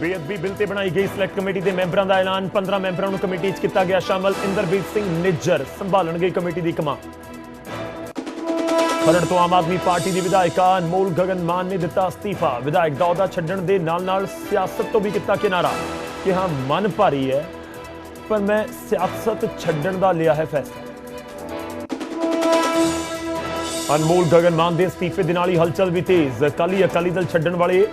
ਬੇਅਦਬੀ ਬਿੱਲ ਤੇ ਬਣਾਈ ਗਈ ਸਿਲੈਕਟ ਕਮੇਟੀ ਦੇ ਮੈਂਬਰਾਂ ਦਾ ਐਲਾਨ। 15 ਮੈਂਬਰਾਂ ਨੂੰ ਕਮੇਟੀ 'ਚ ਕੀਤਾ ਗਿਆ ਸ਼ਾਮਲ। ਇੰਦਰਬੀਰ ਸਿੰਘ ਨਿੱਜਰ ਸੰਭਾਲਣਗੇ ਕਮੇਟੀ ਦੀ ਕਮਾਨ ਖਰੜ ਤੋਂ ਆਮ ਆਦਮੀ ਪਾਰਟੀ ਦੀ ਵਿਧਾਇਕਾ ਅਨਮੋਲ ਗਗਨ ਮਾਨ ਨੇ ਦਿੱਤਾ ਅਸਤੀਫਾ। ਵਿਧਾਇਕ ਦਾ ਅਹੁਦਾ ਛੱਡਣ ਦੇ ਨਾਲ-ਨਾਲ ਸਿਆਸਤ ਤੋਂ ਵੀ ਕੀਤਾ ਕਿਨਾਰਾ। ਕਿ ਹਾਂ, ਮਨ ਭਾਰੀ ਹੈ, ਪਰ ਮੈਂ ਸਿਆਸਤ ਛੱਡਣ ਦਾ ਲਿਆ ਹੈ ਫੈਸਲਾ। ਅਨਮੋਲ ਗਗਨ ਮਾਨ ਦੇ ਅਸਤੀਫੇ ਦੇ ਨਾਲ ਹੀ ਹਲਚਲ ਵੀ ਤੇਜ਼। ਅਕਾਲੀ ਅਕਾਲੀ ਦਲ ਛੱਡਣ ਵਾਲੇ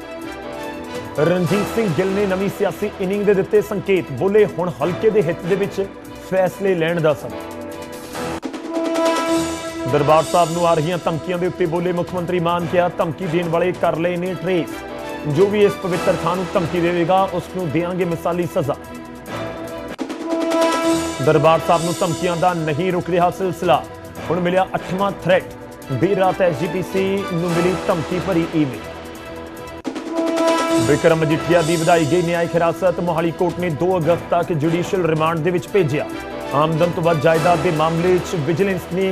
ਰਣਜੀਤ ਸਿੰਘ ਗਿੱਲ ਨੇ ਨਵੀਂ ਸਿਆਸੀ ਇਨਿੰਗ ਦੇ ਦਿੱਤੇ ਸੰਕੇਤ, ਬੋਲੇ ਹੁਣ ਹਲਕੇ ਦੇ ਹਿੱਤ ਦੇ ਵਿੱਚ ਫੈਸਲੇ ਲੈਣ ਦਾ ਸਮਾਂ। ਦਰਬਾਰ ਸਾਹਿਬ ਨੂੰ ਆ ਰਹੀਆਂ ਧਮਕੀਆਂ ਦੇ ਉੱਤੇ ਬੋਲੇ ਮੁੱਖ ਮੰਤਰੀ ਮਾਨ, ਕਿਹਾ ਧਮਕੀ ਦੇਣ ਵਾਲੇ ਕਰ ਲਏ ਨੇ ਟ੍ਰੇਸ। ਜੋ ਵੀ ਇਸ ਪਵਿੱਤਰ ਥਾਂ ਨੂੰ ਧਮਕੀ ਦੇਵੇਗਾ, ਉਸ ਨੂੰ ਦੇਾਂਗੇ ਮਿਸਾਲੀ ਸਜ਼ਾ। ਦਰਬਾਰ ਸਾਹਿਬ ਨੂੰ ਧਮਕੀਆਂ ਦਾ ਨਹੀਂ ਰੁਕ ਰਿਹਾ ਸਿਲਸਿਲਾ। ਹੁਣ ਮਿਲਿਆ 8ਵਾਂ ਥ੍ਰੈਟ ਦੇਰ ਰਾਤ ਐਸਜੀਪੀਸੀ ਨੂੰ ਮਿਲੀ ਧਮਕੀ ਭਰੀ ਈਮੇਲ ਵਿਕਰਮ ਮਜੀਠੀਆ ਦੀ ਵਧਾਈ ਗਈ। ਨਿਆਇਕ ਹਿਰਾਸਤ ਮੋਹਾਲੀ ਕੋਰਟ ਨੇ 2 ਅਗਸਤ ਤੱਕ ਜੁਡੀਸ਼ੀਅਲ ਰਿਮਾਂਡ ਦੇ ਵਿੱਚ ਭੇਜਿਆ। ਆਮਦਨ ਤੋਂ ਵੱਧ ਜਾਇਦਾਦ ਦੇ ਮਾਮਲੇ 'ਚ ਵਿਜੀਲੈਂਸ ਨੇ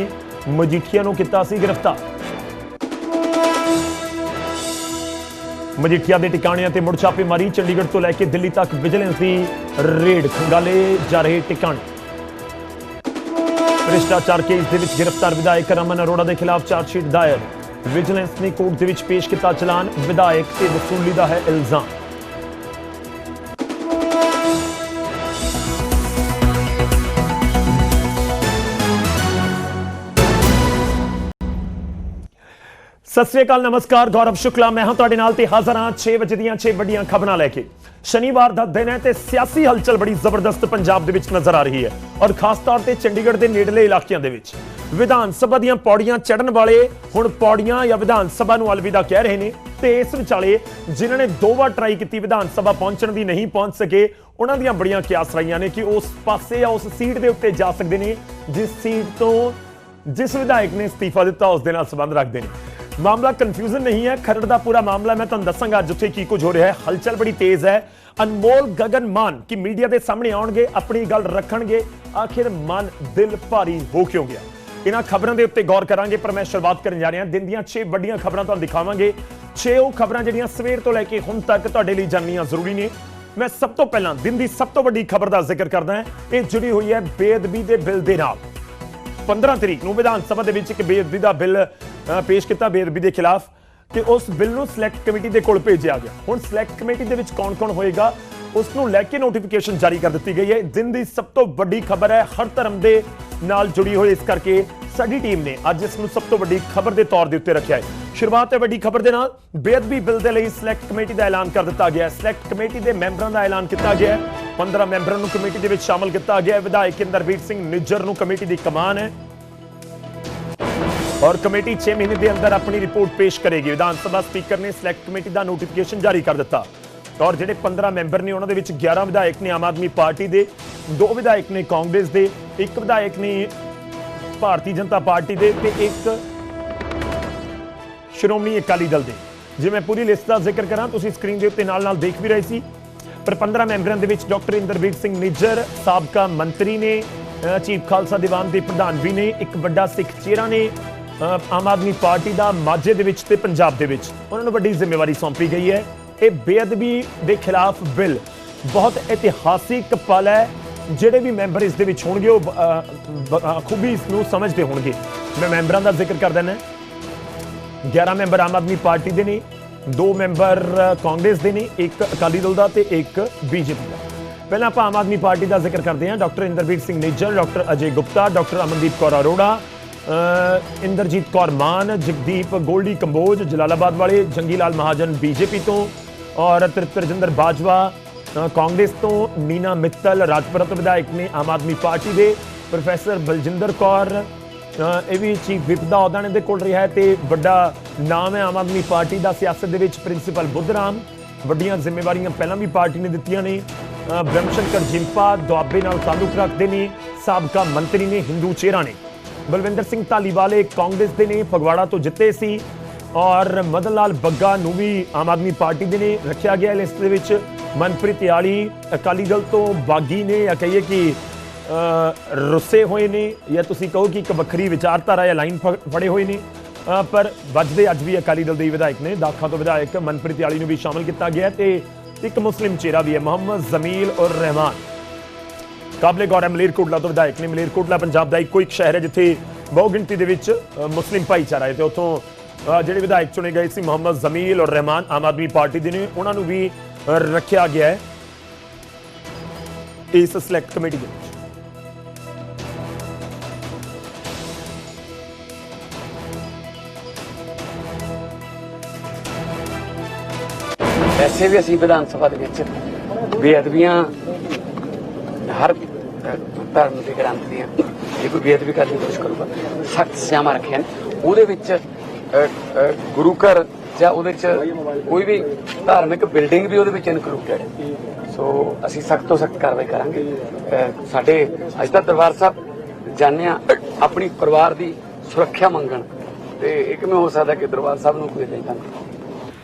ਮਜੀਠੀਆ ਨੂੰ ਕੀਤਾ ਸੀ ਗ੍ਰਿਫਤਾਰ। ਮਜੀਠੀਆ ਦੇ ਟਿਕਾਣਿਆਂ ਤੇ ਮੁੜ ਛਾਪੇਮਾਰੀ। ਚੰਡੀਗੜ੍ਹ ਤੋਂ ਲੈ ਕੇ ਦਿੱਲੀ ਤੱਕ ਵਿਜੀਲੈਂਸ ਦੀ ਰੇਡ। ਖੰਗਾਲੇ ਜਾ ਰਹੇ ਟਿਕਾਣੇ। ਭ੍ਰਿਸ਼ਟਾਚਾਰ ਕੇਸ ਦੇ ਵਿੱਚ ਗ੍ਰਿਫਤਾਰ ਵਿਧਾਇਕ ਰਮਨ ਅਰੋੜਾ ਦੇ ਖਿਲਾਫ ਚਾਰਜਸ਼ੀਟ ਦਾਇਰ। ਵਿਜੀਲੈਂਸ ਨੇ ਕੋਰਟ ਦੇ ਵਿੱਚ ਪੇਸ਼ ਕੀਤਾ ਚਲਾਨ। ਵਿਧਾਇਕ ਤੇ ਵਸੂਲੀ ਦਾ ਹੈ ਇਲਜ਼ਾਮ। ਸਤਿ ਸ੍ਰੀ ਅਕਾਲ, ਨਮਸਕਾਰ, ਗੌਰਵ ਸ਼ੁਕਲਾ। ਮੈਂ ਹਾਂ ਤੁਹਾਡੇ ਨਾਲ ਤੇ ਹਾਜ਼ਰ ਹਾਂ 6 ਵਜੇ ਦੀਆਂ 6 ਵੱਡੀਆਂ ਖਬਰਾਂ ਲੈ ਕੇ। ਸ਼ਨੀਵਾਰ ਦਾ ਦਿਨ ਹੈ ਤੇ ਸਿਆਸੀ ਹਲਚਲ ਬੜੀ ਜ਼ਬਰਦਸਤ ਪੰਜਾਬ ਦੇ ਵਿੱਚ ਨਜ਼ਰ ਆ ਰਹੀ ਹੈ। ਔਰ ਖਾਸ ਤੌਰ ਤੇ ਚੰਡੀਗੜ੍ਹ ਦੇ ਨੇੜਲੇ ਇਲਾਕਿਆਂ ਦੇ ਵਿੱਚ। ਵਿਧਾਨ ਸਭਾ ਦੀਆਂ ਪੌੜੀਆਂ ਚੜਨ ਵਾਲੇ ਹੁਣ ਪੌੜੀਆਂ ਜਾਂ ਵਿਧਾਨ ਸਭਾ ਨੂੰ ਅਲਵਿਦਾ ਕਹਿ ਰਹੇ ਨੇ। ਤੇ ਇਸ ਵਿਚਾਲੇ ਜਿਨ੍ਹਾਂ ਨੇ ਦੋ ਵਾਰ ਟਰਾਈ ਕੀਤੀ ਵਿਧਾਨ ਸਭਾ ਪਹੁੰਚਣ ਦੀ, ਨਹੀਂ ਪਹੁੰਚ ਸਕੇ, ਉਹਨਾਂ ਦੀਆਂ ਬੜੀਆਂ ਕਿਆਸ ਰਹੀਆਂ ਨੇ ਕਿ ਉਸ ਪਾਸੇ ਜਾਂ ਉਸ ਸੀਟ ਦੇ ਉੱਤੇ ਜਾ ਸਕਦੇ ਨੇ, ਜਿਸ ਸੀਟ ਤੋਂ ਜਿਸ ਵਿਧਾਇਕ ਨੇ ਅਸਤੀਫਾ ਦਿੱਤਾ, ਉਸ ਦੇ ਨਾਲ ਸੰਬੰਧ ਰੱਖਦੇ ਨੇ। ਮਾਮਲਾ ਕਨਫਿਊਜ਼ਨ ਨਹੀਂ ਹੈ, ਖਰੜ ਦਾ ਪੂਰਾ ਮਾਮਲਾ ਮੈਂ ਤੁਹਾਨੂੰ ਦੱਸਾਂਗਾ ਅੱਜ ਉੱਥੇ ਕੀ ਕੁਝ ਹੋ ਰਿਹਾ ਹੈ। ਹਲਚਲ ਬੜੀ ਤੇਜ਼ ਹੈ। ਅਨਮੋਲ ਗਗਨ ਮਾਨ ਕਿ ਮੀਡੀਆ ਦੇ ਸਾਹਮਣੇ ਆਉਣਗੇ, ਆਪਣੀ ਗੱਲ ਰੱਖਣਗੇ। ਆਖਿਰ ਮਨ ਦਿਲ ਭਾਰੀ ਹੋ ਕਿਉਂ ਗਿਆ? ਇਹਨਾਂ ਖਬਰਾਂ ਦੇ ਉੱਤੇ ਗੌਰ ਕਰਾਂਗੇ, ਪਰ ਮੈਂ ਸ਼ੁਰੂਆਤ ਕਰਨ ਜਾ ਰਿਹਾ। ਦਿਨ ਦੀਆਂ 6 ਵੱਡੀਆਂ ਖਬਰਾਂ ਤੁਹਾਨੂੰ ਦਿਖਾਵਾਂਗੇ। 6 ਉਹ ਖਬਰਾਂ ਜਿਹੜੀਆਂ ਸਵੇਰ ਤੋਂ ਲੈ ਕੇ ਹੁਣ ਤੱਕ ਤੁਹਾਡੇ ਲਈ ਜਾਣਨੀਆਂ ਜ਼ਰੂਰੀ ਨੇ। ਮੈਂ ਸਭ ਤੋਂ ਪਹਿਲਾਂ, ਦਿਨ ਦੀ ਸਭ ਤੋਂ ਵੱਡੀ ਖਬਰ ਦਾ ਜ਼ਿਕਰ ਕਰਦਾ ਹਾਂ। ਇਹ ਜੁੜੀ ਹੋਈ ਹੈ ਬੇਅਦਬੀ ਦੇ ਬਿੱਲ ਦੇ ਨਾਲ। 15 ਤਰੀਕ ਨੂੰ ਵਿਧਾਨ ਸਭਾ ਦੇ ਵਿੱਚ ਇੱਕ ਬੇਅਦਬੀ ਦਾ ਬਿੱਲ ਪੇਸ਼ ਕੀਤਾ ਬੇਅਦਬੀ ਦੇ ਖਿਲਾਫ। ਤੇ ਉਸ ਬਿੱਲ ਨੂੰ ਸਿਲੈਕਟ ਕਮੇਟੀ ਦੇ ਕੋਲ ਭੇਜਿਆ ਗਿਆ। ਹੁਣ ਸਿਲੈਕਟ ਕਮੇਟੀ ਦੇ ਵਿੱਚ ਕੌਣ-ਕੌਣ ਹੋਏਗਾ? ਉਸ ਨੂੰ ਲੈ ਕੇ ਨੋਟੀਫਿਕੇਸ਼ਨ ਜਾਰੀ ਕਰ ਦਿੱਤੀ ਗਈ ਹੈ। ਦਿਨ ਦੀ ਸਭ ਤੋਂ ਵੱਡੀ ਖਬਰ ਹੈ, ਹਰ ਧਰਮ ਦੇ ਨਾਲ ਜੁੜੀ ਹੋਈ ਇਸ ਕਰਕੇ ਸਾਡੀ ਟੀਮ ਨੇ ਅੱਜ ਇਸ ਨੂੰ ਸਭ ਤੋਂ ਵੱਡੀ ਖਬਰ ਦੇ ਤੌਰ ਦੇ ਉੱਤੇ ਰੱਖਿਆ ਹੈ। ਸ਼ੁਰੂਆਤ ਹੈ ਵੱਡੀ ਖਬਰ ਦੇ ਨਾਲ। ਬੇਅਦਬੀ ਬਿੱਲ ਦੇ ਲਈ ਸਿਲੈਕਟ ਕਮੇਟੀ ਦਾ ਐਲਾਨ ਕਰ ਦਿੱਤਾ ਗਿਆ ਹੈ। ਸਿਲੈਕਟ ਕਮੇਟੀ ਦੇ ਮੈਂਬਰਾਂ ਦਾ ਐਲਾਨ ਕੀਤਾ ਗਿਆ ਹੈ। 15 ਮੈਂਬਰਾਂ ਨੂੰ ਕਮੇਟੀ ਦੇ ਵਿੱਚ ਸ਼ਾਮਲ ਕੀਤਾ ਗਿਆ ਹੈ। ਵਿਧਾਇਕ ਇੰਦਰਵੀਰ ਸਿੰਘ ਨਿੱਜਰ ਨੂੰ ਕਮੇਟੀ ਦੀ ਕਮਾਨ ਹੈ। ਔਰ ਕਮੇਟੀ 6 ਮਹੀਨੇ ਦੇ ਅੰਦਰ ਆਪਣੀ ਰਿਪੋਰਟ ਪੇਸ਼ ਕਰੇਗੀ। ਵਿਧਾਨ ਸਭਾ ਸਪੀਕਰ ਨੇ ਸਿਲੈਕਟ ਕਮੇਟੀ ਦਾ ਨੋਟੀਫਿਕੇਸ਼ਨ ਜਾਰੀ ਕਰ ਦਿੱਤਾ। ਔਰ ਜਿਹੜੇ 15 ਮੈਂਬਰ ਨੇ, ਉਹਨਾਂ ਦੇ ਵਿੱਚ 11 ਵਿਧਾਇਕ ਨੇ ਆਮ ਆਦਮੀ ਪਾਰਟੀ ਦੇ, ਦੋ ਵਿਧਾਇਕ ਨੇ ਕਾਂਗਰਸ ਦੇ, ਇੱਕ ਵਿਧਾਇਕ ਨੇ ਭਾਰਤੀ ਜਨਤਾ ਪਾਰਟੀ ਦੇ ਤੇ ਇੱਕ ਸ਼੍ਰੋਮਣੀ ਅਕਾਲੀ ਦਲ ਦੇ। ਜੇ ਮੈਂ ਪੂਰੀ ਲਿਸਟ ਦਾ ਜ਼ਿਕਰ ਕਰਾਂ, ਤੁਸੀਂ ਸਕਰੀਨ ਦੇ ਉੱਤੇ ਨਾਲ-ਨਾਲ ਦੇਖ ਵੀ ਰਹੇ ਸੀ। ਪਰ 15 ਮੈਂਬਰਾਂ ਦੇ ਵਿੱਚ ਡਾਕਟਰ ਇੰਦਰਵੀਰ ਸਿੰਘ ਨਿੱਜਰ, ਸਾਬਕਾ ਮੰਤਰੀ ਨੇ ਚੀਫ ਖਾਲਸਾ ਦੀਵਾਨ ਦੇ ਪ੍ਰਧਾਨ ਵੀ ਨੇ, ਇੱਕ ਵੱਡਾ ਸਿੱਖ ਚਿਹਰਾ ਨੇ ਆਮ ਆਦਮੀ ਪਾਰਟੀ ਦਾ ਮਾਝੇ ਦੇ ਵਿੱਚ ਤੇ ਪੰਜਾਬ ਦੇ ਵਿੱਚ। ਉਹਨਾਂ ਨੂੰ ਵੱਡੀ ਜ਼ਿੰਮੇਵਾਰੀ ਸੌਂਪੀ ਗਈ ਹੈ। ਇਹ ਬੇਅਦਬੀ ਦੇ ਖਿਲਾਫ ਬਿੱਲ ਬਹੁਤ ਇਤਿਹਾਸਿਕ ਪਲ ਹੈ, ਜਿਹੜੇ ਵੀ ਮੈਂਬਰ ਇਸ ਦੇ ਵਿੱਚ ਹੋਣਗੇ, ਉਹ ਖੂਬੀ ਇਸ ਨੂੰ ਸਮਝਦੇ ਹੋਣਗੇ। ਮੈਂ ਮੈਂਬਰਾਂ ਦਾ ਜ਼ਿਕਰ ਕਰ ਦਿੰਦਾ 11 ਮੈਂਬਰ ਆਮ ਆਦਮੀ ਪਾਰਟੀ ਦੇ ਨੇ, ਦੋ ਮੈਂਬਰ ਕਾਂਗਰਸ ਦੇ ਨੇ, ਇੱਕ ਅਕਾਲੀ ਦਲ ਦਾ ਤੇ ਇੱਕ ਬੀਜੇਪੀ ਦਾ। ਪਹਿਲਾਂ ਆਪਾਂ ਆਮ ਆਦਮੀ ਪਾਰਟੀ ਦਾ ਜ਼ਿਕਰ ਕਰਦੇ ਹਾਂ। Doctor Inderveer Singh Nijjar doctor Ajay Gupta, doctor Amandeep Kaur Arora Inderjit Kaur Maan Jagdeep Goldy Kamboj Jalalabad ਵਾਲੇ ਜੰਗੀ ਲਾਲ ਮਹਾਜਨ ਬੀਜੇਪੀ ਤੋਂ ਔਰ ਤ੍ਰਿਪਤਰਜਿੰਦਰ ਬਾਜਵਾ ਕਾਂਗਰਸ ਤੋਂ ਨੀਨਾ ਮਿੱਤਲ ਰਾਜਪੁਰਤ ਵਿਧਾਇਕ ਨੇ ਆਮ ਆਦਮੀ ਪਾਰਟੀ ਦੇ ਪ੍ਰੋਫੈਸਰ ਬਲਜਿੰਦਰ ਕੌਰ ਇਹ ਵੀ ਚੀਫ ਵਿਪ ਦਾ ਅਹੁਦਾ ਨੇ ਦੇ ਕੋਲ ਰਿਹਾ ਹੈ ਤੇ ਵੱਡਾ ਨਾਮ ਹੈ ਆਮ ਆਦਮੀ ਪਾਰਟੀ ਦਾ ਸਿਆਸਤ ਦੇ ਵਿੱਚ ਪ੍ਰਿੰਸੀਪਲ ਬੁੱਧਰਾਮ ਵੱਡੀਆਂ ਜ਼ਿੰਮੇਵਾਰੀਆਂ ਪਹਿਲਾਂ ਵੀ ਪਾਰਟੀ ਨੇ ਦਿੱਤੀਆਂ ਨੇ ਅ, ਬ੍ਰਹਮ ਸ਼ੰਕਰ ਜਿੰਪਾ ਦੁਆਬੇ ਨਾਲ ਤਾਲੁਕ ਰੱਖਦੇ ਨੇ ਸਾਬਕਾ ਮੰਤਰੀ ਨੇ ਹਿੰਦੂ ਚਿਹਰਾ ਨੇ। ਬਲਵਿੰਦਰ ਸਿੰਘ ਧਾਲੀਵਾਲੇ ਕਾਂਗਰਸ ਦੇ ਨੇ, ਫਗਵਾੜਾ ਤੋਂ ਜਿੱਤੇ ਸੀ। ਔਰ ਮਦਨ ਲਾਲ ਬੱਗਾ ਨੂੰ ਵੀ ਆਮ ਆਦਮੀ ਪਾਰਟੀ ਦੇ ਨੇ ਰੱਖਿਆ ਗਿਆ ਲਿਸਟ ਦੇ ਵਿੱਚ। ਮਨਪ੍ਰੀਤ ਯਾਲੀ, ਅਕਾਲੀ ਦਲ ਤੋਂ ਬਾਗੀ ਨੇ, ਜਾਂ ਕਹੀਏ ਕਿ ਰੁੱਸੇ ਹੋਏ ਨੇ, ਜਾਂ ਤੁਸੀਂ ਕਹੋ ਕਿ ਇੱਕ ਵੱਖਰੀ ਵਿਚਾਰਧਾਰਾ ਜਾਂ ਲਾਈਨ ਫ- ਫੜੇ ਹੋਏ ਨੇ। ਪਰ ਵੱਜਦੇ ਅੱਜ ਵੀ ਅਕਾਲੀ ਦਲ ਦੇ ਵਿਧਾਇਕ ਨੇ। ਦਾਖਾ ਤੋਂ ਵਿਧਾਇਕ ਮਨਪ੍ਰੀਤ ਯਾਲੀ ਨੂੰ ਵੀ ਸ਼ਾਮਲ ਕੀਤਾ ਗਿਆ ਹੈ ਤੇ ਇੱਕ ਮੁਸਲਿਮ ਚਿਹਰਾ ਵੀ ਹੈ, ਮੁਹੰਮਦ ਜ਼ਮੀਲ ਔਰ ਰਹਿਮਾਨ। ਕਾਬਲੇ ਗੌਰ ਹੈ ਮਲੇਰਕੋਟਲਾ ਤੋਂ ਵਿਧਾਇਕ ਨੇ। ਮਲੇਰਕੋਟਲਾ ਪੰਜਾਬ ਦਾ ਇੱਕੋ ਇੱਕ ਸ਼ਹਿਰ ਹੈ ਜਿੱਥੇ ਬਹੁ ਗਿਣਤੀ ਦੇ ਵਿੱਚ ਮੁਸਲਿਮ ਭਾਈਚਾਰਾ ਹੈ ਤੇ ਉੱਥੋਂ ਜਿਹੜੇ ਵਿਧਾਇਕ ਚੁਣੇ ਗਏ ਸੀ ਮੁਹੰਮਦ ਜ਼ਮੀਲ ਔਰ ਰਹਿਮਾਨ ਆਮ ਆਦਮੀ ਪਾਰਟੀ ਦੇ ਨੇ। ਉਹਨਾਂ ਨੂੰ ਵੀ ਰੱਖਿਆ ਗਿਆ ਹੈ ਇਸ ਸਿਲੈਕਟ ਕਮੇਟੀ ਦੇ ਵਿੱਚ। ਵੈਸੇ ਵੀ ਅਸੀਂ ਵਿਧਾਨ ਸਭਾ ਦੇ ਵਿੱਚ ਬੇਅਦਬੀਆਂ ਹਰ ਧਰਮ ਦੇ ਗ੍ਰੰਥ ਦੀਆਂ ਜੇ ਕੋਈ ਬੇਅਦਬੀ ਕਰਨ ਦੀ ਕੋਸ਼ਿਸ਼ ਕਰੂਗਾ। ਸਖਤ ਸਿਆਮਾ ਰੱਖਿਆ ਉਹਦੇ ਵਿੱਚ ਗੁਰੂ ਘਰ ਜਾਂ ਉਹਦੇ ਵਿੱਚ ਕੋਈ ਵੀ ਧਾਰਮਿਕ ਬਿਲਡਿੰਗ ਵੀ ਉਹਦੇ ਵਿੱਚ ਇਨਕਲੂਡਡ ਹੈ। ਸੋ ਅਸੀਂ ਸਖਤ ਤੋਂ ਸਖਤ ਕਾਰਵਾਈ ਕਰਾਂਗੇ। ਸਾਡੇ, ਅੱਜ ਤੱਕ ਦਰਬਾਰ ਸਾਹਿਬ ਜਾਂਦੇ ਹਾਂ, ਆਪਣੀ ਪਰਿਵਾਰ ਦੀ ਸੁਰੱਖਿਆ ਮੰਗਣ। ਤੇ ਇਹ ਕਿਵੇਂ ਹੋ ਸਕਦਾ ਕਿ ਦਰਬਾਰ ਸਾਹਿਬ ਨੂੰ ਕੋਈ ਇਦਾਂ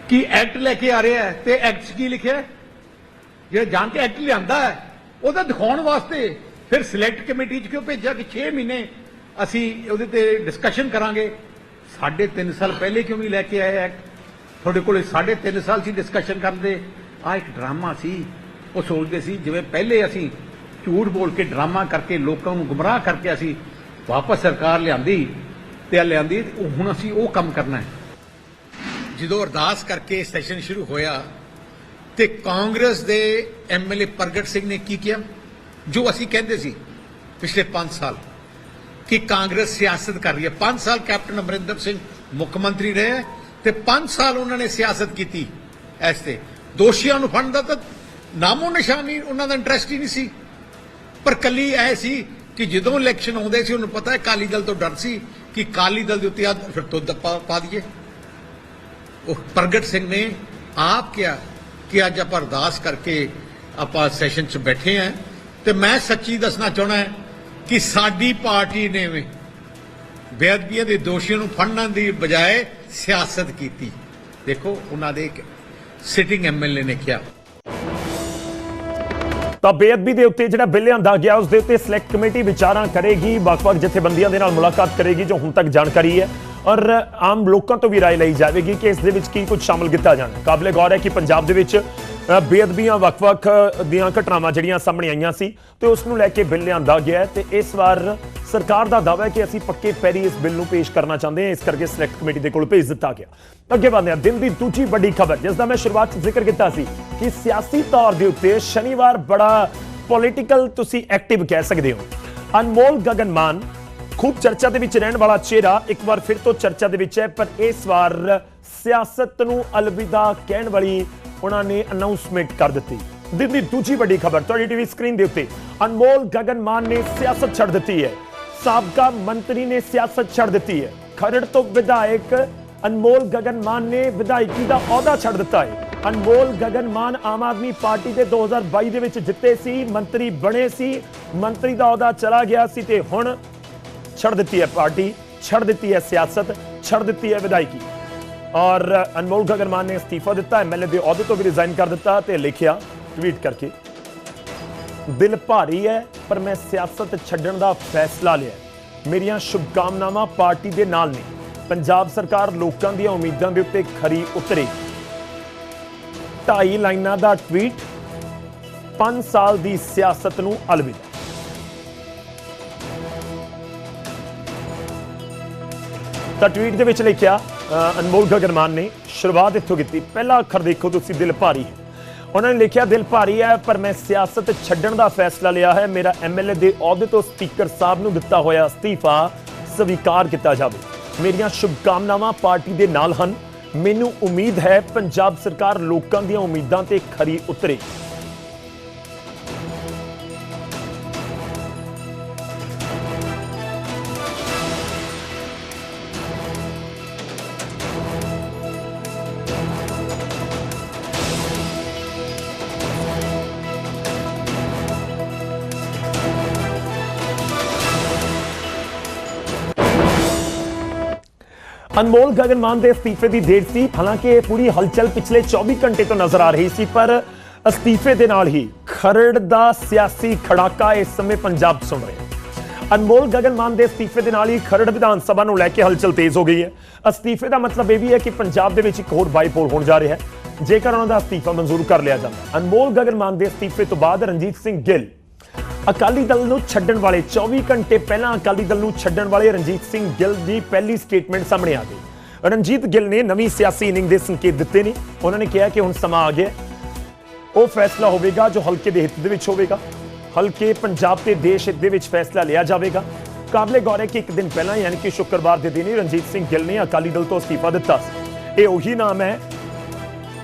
ਕੀ ਐਕਟ ਲੈ ਕੇ ਆ ਰਿਹਾ ਤੇ ਐਕਟ ਕੀ ਲਿਖਿਆ ਜਿਹੜਾ ਜਾਣ ਕੇ ਐਕਟ ਲਿਆਂਦਾ ਹੈ ਉਹਦਾ ਦਿਖਾਉਣ ਵਾਸਤੇ ਫਿਰ ਸਿਲੈਕਟ ਕਮੇਟੀ 'ਚ ਕਿਉਂ ਭੇਜਿਆ ਕਿ 6 ਮਹੀਨੇ ਅਸੀਂ ਉਹਦੇ ਤੇ ਡਿਸਕਸ਼ਨ ਕਰਾਂਗੇ? ਸਾਢੇ 3 ਸਾਲ ਪਹਿਲੇ ਕਿਉਂ ਨਹੀਂ ਲੈ ਕੇ ਆਏ ਐਕਟ ਤੁਹਾਡੇ ਕੋਲੇ ਸਾਢੇ 3 ਸਾਲ ਸੀ ਡਿਸਕਸ਼ਨ ਕਰਦੇ ਆ ਇੱਕ ਡਰਾਮਾ ਸੀ। ਉਹ ਸੋਚਦੇ ਸੀ, ਜਿਵੇਂ ਪਹਿਲੇ ਅਸੀਂ ਝੂਠ ਬੋਲ ਕੇ ਡਰਾਮਾ ਕਰਕੇ ਲੋਕਾਂ ਨੂੰ ਗੁੰਮਰਾਹ ਕਰਕੇ ਅਸੀਂ ਵਾਪਸ ਸਰਕਾਰ ਲਿਆਂਦੀ ਤੇ ਲਿਆਂਦੀ ਹੁਣ ਅਸੀਂ ਉਹ ਕੰਮ ਕਰਨਾ ਹੈ। ਜਦੋਂ ਅਰਦਾਸ ਕਰਕੇ ਸੈਸ਼ਨ ਸ਼ੁਰੂ ਹੋਇਆ ਤੇ ਕਾਂਗਰਸ ਦੇ ਐਮਐਲਏ ਪ੍ਰਗਟ ਸਿੰਘ ਨੇ ਕੀ ਕਿਹਾ? ਜੋ ਅਸੀਂ ਕਹਿੰਦੇ ਸੀ ਪਿਛਲੇ 5 ਸਾਲ ਕਿ ਕਾਂਗਰਸ ਸਿਆਸਤ ਕਰ ਰਹੀ ਹੈ। 5 ਸਾਲ ਕੈਪਟਨ ਅਮਰਿੰਦਰ ਸਿੰਘ ਮੁੱਖ ਮੰਤਰੀ ਰਹੇ ਤੇ 5 ਸਾਲ ਉਹਨਾਂ ਨੇ ਸਿਆਸਤ ਕੀਤੀ ਇਸ ਤੇ। ਦੋਸ਼ੀਆਂ ਨੂੰ ਫੜਨ ਦਾ ਤਾਂ ਨਾਮੋ ਨਿਸ਼ਾਨ ਨਹੀਂ ਉਹਨਾਂ ਦਾ ਇੰਟਰਸਟ ਹੀ ਨਹੀਂ ਸੀ। ਪਰ ਕੱਲੀ ਐ ਸੀ ਕਿ ਜਦੋਂ ਇਲੈਕਸ਼ਨ ਆਉਂਦੇ ਸੀ, ਉਹਨੂੰ ਪਤਾ ਹੈ ਕਾਲੀ ਦਲ ਤੋਂ ਡਰ ਸੀ ਕਿ ਕਾਲੀ ਦਲ ਦੇ ਉੱਤੇ ਆ, ਫਿਰ ਤੋਂ ਪਾ ਪਾ ਦਈਏ। ਉਹ ਪ੍ਰਗਟ ਸਿੰਘ ਨੇ ਆਪ ਕਿਹਾ ਕਿ ਅੱਜ ਆਪਾਂ ਅਰਦਾਸ ਕਰਕੇ ਆਪਾਂ ਸੈਸ਼ਨ 'ਚ ਬੈਠੇ ਆਂ। ਤੇ ਮੈਂ ਸੱਚੀ ਦੱਸਣਾ ਚਾਹਣਾ ਕਿ ਸਾਡੀ ਪਾਰਟੀ ਨੇ ਵੀ ਬੇਅਦਬੀਆਂ ਦੇ ਦੋਸ਼ੀਆਂ ਨੂੰ ਫੜਨ ਦੀ ਬਜਾਏ ਸਿਆਸਤ ਕੀਤੀ। ਦੇਖੋ, ਉਹਨਾਂ ਦੇ ਇੱਕ ਸਿਟਿੰਗ ਐਮਐਲਏ ਨੇ ਕਿਹਾ। ਤਾਂ ਬੇਅਦਬੀ ਦੇ ਉੱਤੇ ਜਿਹੜਾ ਬਿੱਲ ਲਿਆਂਦਾ ਗਿਆ, ਉਸ ਦੇ ਉੱਤੇ ਸਿਲੈਕਟ ਕਮੇਟੀ ਵਿਚਾਰਾਂ ਕਰੇਗੀ, ਵੱਖ-ਵੱਖ ਜਥੇਬੰਦੀਆਂ ਦੇ ਨਾਲ ਮੁਲਾਕਾਤ ਕਰੇਗੀ, ਜੋ ਹੁਣ ਤੱਕ ਜਾਣਕਾਰੀ ਹੈ। ਔਰ ਆਮ ਲੋਕਾਂ ਤੋਂ ਵੀ رائے ਲਈ ਜਾਵੇਗੀ ਕਿ ਇਸ ਦੇ ਵਿੱਚ ਕੀ ਕੁਝ ਸ਼ਾਮਲ ਕੀਤਾ ਜਾਣਾ ਕਾਬਲੇ ਗੌਰ ਹੈ ਕਿ ਪੰਜਾਬ ਦੇ ਵਿੱਚ ਅ, ਬੇਅਦਬੀਆਂ ਵੱਖ-ਵੱਖ ਦੀਆਂ ਘਟਨਾਵਾਂ ਜਿਹੜੀਆਂ ਸਾਹਮਣੇ ਆਈਆਂ ਸੀ ਤੇ ਉਸ ਨੂੰ ਲੈ ਕੇ ਬਿੱਲ ਲਿਆਂਦਾ ਗਿਆ ਹੈ ਤੇ ਇਸ ਵਾਰ ਸਰਕਾਰ ਦਾ ਦਾਅਵਾ ਹੈ ਕਿ ਅਸੀਂ ਪੱਕੇ ਪੈਰੀ ਇਸ ਬਿੱਲ ਨੂੰ ਪੇਸ਼ ਕਰਨਾ ਚਾਹੁੰਦੇ ਹਾਂ ਇਸ ਕਰਕੇ ਸਿਲੈਕਟ ਕਮੇਟੀ ਦੇ ਕੋਲ ਭੇਜ ਦਿੱਤਾ ਗਿਆ ਅੱਗੇ ਵਧਦੇ ਹਾਂ ਦਿਨ ਦੀ ਦੂਜੀ ਵੱਡੀ ਖਬਰ ਜਿਸ ਦਾ ਮੈਂ ਸ਼ੁਰੂਆਤ 'ਚ ਜ਼ਿਕਰ ਕੀਤਾ ਸੀ ਕਿ ਸਿਆਸੀ ਤੌਰ ਦੇ ਉੱਤੇ ਸ਼ਨੀਵਾਰ ਬੜਾ ਪੋਲੀਟੀਕਲ ਤੁਸੀਂ ਐਕਟਿਵ ਕਹਿ ਸਕਦੇ ਹੋ ਅਨਮੋਲ ਗਗਨਮਾਨ ਖੂਬ ਚਰਚਾ ਦੇ ਵਿੱਚ ਰਹਿਣ ਵਾਲਾ ਚਿਹਰਾ ਇੱਕ ਵਾਰ ਫਿਰ ਤੋਂ ਚਰਚਾ ਦੇ ਵਿੱਚ ਹੈ, ਪਰ ਇਸ ਵਾਰ ਸਿਆਸਤ ਨੂੰ ਅਲਵਿਦਾ ਕਹਿਣ ਵਾਲੀ ਉਹਨਾਂ ਨੇ ਅਨਾਉਂਸਮੈਂਟ ਕਰ ਦਿੱਤੀ। ਦਿਨ ਦੀ ਦੂਜੀ ਵੱਡੀ ਖਬਰ ਤੁਹਾਡੀ ਟੀਵੀ ਸਕਰੀਨ ਦੇ ਉੱਤੇ, ਅਨਮੋਲ ਗਗਨਮਾਨ ਨੇ ਸਿਆਸਤ ਛੱਡ ਦਿੱਤੀ ਹੈ। ਸਾਬਕਾ ਮੰਤਰੀ ਨੇ ਸਿਆਸਤ ਛੱਡ ਦਿੱਤੀ ਹੈ। ਖਰੜ ਤੋਂ ਵਿਧਾਇਕ ਅਨਮੋਲ ਗਗਨਮਾਨ ਨੇ ਵਿਧਾਇਕੀ ਦਾ ਅਹੁਦਾ ਛੱਡ ਦਿੱਤਾ ਹੈ। ਅਨਮੋਲ ਗਗਨਮਾਨ ਆਮ ਆਦਮੀ ਪਾਰਟੀ ਦੇ 2022 ਦੇ ਵਿੱਚ ਜਿੱਤੇ ਸੀ, ਮੰਤਰੀ ਬਣੇ ਸੀ, ਮੰਤਰੀ ਦਾ ਅਹੁਦਾ ਚਲਾ ਗਿਆ ਸੀ ਤੇ ਹੁਣ ਛੱਡ ਦਿੱਤੀ ਹੈ ਪਾਰਟੀ, ਛੱਡ ਦਿੱਤੀ ਹੈ ਸਿਆਸਤ, ਛੱਡ ਦਿੱਤੀ ਹੈ ਵਿਧਾਇਕੀ। ਔਰ ਅਨਮੋਲ ਗਗਨਮਾਨ ਨੇ ਅਸਤੀਫਾ ਦਿੱਤਾ ਐਮਐਲਏ ਦੇ ਅਹੁਦੇ ਤੋਂ ਵੀ ਰਿਜ਼ਾਈਨ ਕਰ ਦਿੱਤਾ ਤੇ ਲਿਖਿਆ, ਟਵੀਟ ਕਰਕੇ, ਦਿਲ ਭਾਰੀ ਹੈ, ਪਰ ਮੈਂ ਸਿਆਸਤ ਛੱਡਣ ਦਾ ਫੈਸਲਾ ਲਿਆ ਮੇਰੀਆਂ ਸ਼ੁਭਕਾਮਨਾਵਾਂ ਪਾਰਟੀ ਦੇ ਨਾਲ ਨੇ। ਪੰਜਾਬ ਸਰਕਾਰ ਲੋਕਾਂ ਦੀਆਂ ਉਮੀਦਾਂ ਦੇ ਉੱਤੇ ਖਰੀ ਉਤਰੇ। ਢਾਈ ਲਾਈਨਾਂ ਦਾ ਟਵੀਟ 5 ਸਾਲ ਦੀ ਸਿਆਸਤ ਨੂੰ ਅਲਵਿਦਾ। ਤਾਂ ਟਵੀਟ ਦੇ ਵਿੱਚ ਲਿਖਿਆ ਅ, ਅਨਮੋਲ ਗਗਨਮਾਨ ਨੇ ਸ਼ੁਰੂਆਤ ਇੱਥੋਂ ਕੀਤੀ। ਪਹਿਲਾ ਅੱਖਰ ਦੇਖੋ ਤੁਸੀਂ ਦਿਲ ਭਾਰੀ ਹੈ। ਉਹਨਾਂ ਨੇ ਲਿਖਿਆ ਦਿਲ ਭਾਰੀ ਹੈ ਪਰ ਮੈਂ ਸਿਆਸਤ ਛੱਡਣ ਦਾ ਫੈਸਲਾ ਲਿਆ ਹੈ। ਮੇਰਾ ਐਮਐਲਏ ਦੇ ਅਹੁਦੇ ਤੋਂ ਸਪੀਕਰ ਸਾਹਿਬ ਨੂੰ ਦਿੱਤਾ ਹੋਇਆ ਅਸਤੀਫਾ ਸਵੀਕਾਰ ਕੀਤਾ ਜਾਵੇ। ਮੇਰੀਆਂ ਸ਼ੁਭਕਾਮਨਾਵਾਂ ਪਾਰਟੀ ਦੇ ਨਾਲ ਹਨ। ਮੈਨੂੰ ਉਮੀਦ ਹੈ ਪੰਜਾਬ ਸਰਕਾਰ ਲੋਕਾਂ ਦੀਆਂ ਉਮੀਦਾਂ ਤੇ ਖਰੀ ਉਤਰੇ। ਅਨਮੋਲ ਗਗਨ ਮਾਨ ਦੇ ਅਸਤੀਫੇ ਦੀ ਡੇਟ ਸੀ। ਹਾਲਾਂਕਿ ਇਹ ਪੂਰੀ ਹਲਚਲ ਪਿਛਲੇ 24 ਘੰਟੇ ਤੋਂ ਨਜ਼ਰ ਆ ਰਹੀ ਸੀ, ਪਰ ਅਸਤੀਫੇ ਦੇ ਨਾਲ ਹੀ ਖਰੜ ਦਾ ਸਿਆਸੀ ਖੜਾਕਾ ਇਸ ਸਮੇਂ ਪੰਜਾਬ ਸੁਣ ਰਿਹਾ ਅਨਮੋਲ ਗਗਨ ਮਾਨ ਦੇ ਅਸਤੀਫੇ ਦੇ ਨਾਲ ਹੀ ਖਰੜ ਵਿਧਾਨ ਸਭਾ ਨੂੰ ਲੈ ਕੇ ਹਲਚਲ ਤੇਜ਼ ਹੋ ਗਈ ਹੈ। ਅਸਤੀਫੇ ਦਾ ਮਤਲਬ ਇਹ ਵੀ ਹੈ ਕਿ ਪੰਜਾਬ ਦੇ ਵਿੱਚ ਇੱਕ ਹੋਰ ਬਾਈਪੋਲ ਹੋਣ ਜਾ ਰਿਹਾ ਹੈ। ਜੇਕਰ ਉਹਨਾਂ ਦਾ ਅਸਤੀਫਾ ਮਨਜ਼ੂਰ ਕਰ ਲਿਆ ਜਾਂਦਾ। ਅਨਮੋਲ ਗਗਨ ਮਾਨ ਦੇ ਅਸਤੀਫੇ ਤੋਂ ਬਾਅਦ ਰਣਜੀਤ ਸਿੰਘ ਗਿੱਲ ਅਕਾਲੀ ਦਲ ਨੂੰ ਛੱਡਣ ਵਾਲੇ 24 ਘੰਟੇ ਪਹਿਲਾਂ ਅਕਾਲੀ ਦਲ ਨੂੰ ਛੱਡਣ ਵਾਲੇ ਰਣਜੀਤ ਸਿੰਘ ਗਿੱਲ ਦੀ ਪਹਿਲੀ ਸਟੇਟਮੈਂਟ ਸਾਹਮਣੇ ਆ ਗਈ। ਰਣਜੀਤ ਗਿੱਲ ਨੇ ਨਵੀਂ ਸਿਆਸੀ ਇਨਿੰਗ ਦੇ ਸੰਕੇਤ ਦਿੱਤੇ ਨੇ। ਉਹਨਾਂ ਨੇ ਕਿਹਾ ਕਿ ਹੁਣ ਸਮਾਂ ਆ ਗਿਆ ਉਹ ਫੈਸਲਾ ਹੋਵੇਗਾ ਜੋ ਹਲਕੇ ਦੇ ਹਿੱਤ ਦੇ ਵਿੱਚ ਹੋਵੇਗਾ। ਹਲਕੇ ਪੰਜਾਬ ਤੇ ਦੇਸ਼ ਹਿੱਤ ਦੇ ਵਿੱਚ ਫੈਸਲਾ ਲਿਆ ਜਾਵੇਗਾ। ਕਾਬਲੇ ਗੌਰ ਹੈ ਕਿ ਇੱਕ ਦਿਨ ਪਹਿਲਾਂ ਯਾਨੀ ਕਿ ਸ਼ੁੱਕਰਵਾਰ ਦੇ ਦਿਨ ਹੀ ਰਣਜੀਤ ਸਿੰਘ ਗਿੱਲ ਨੇ ਅਕਾਲੀ ਦਲ ਤੋਂ ਅਸਤੀਫਾ ਦਿੱਤਾ ਸੀ। ਇਹ ਉਹੀ ਨਾਮ ਹੈ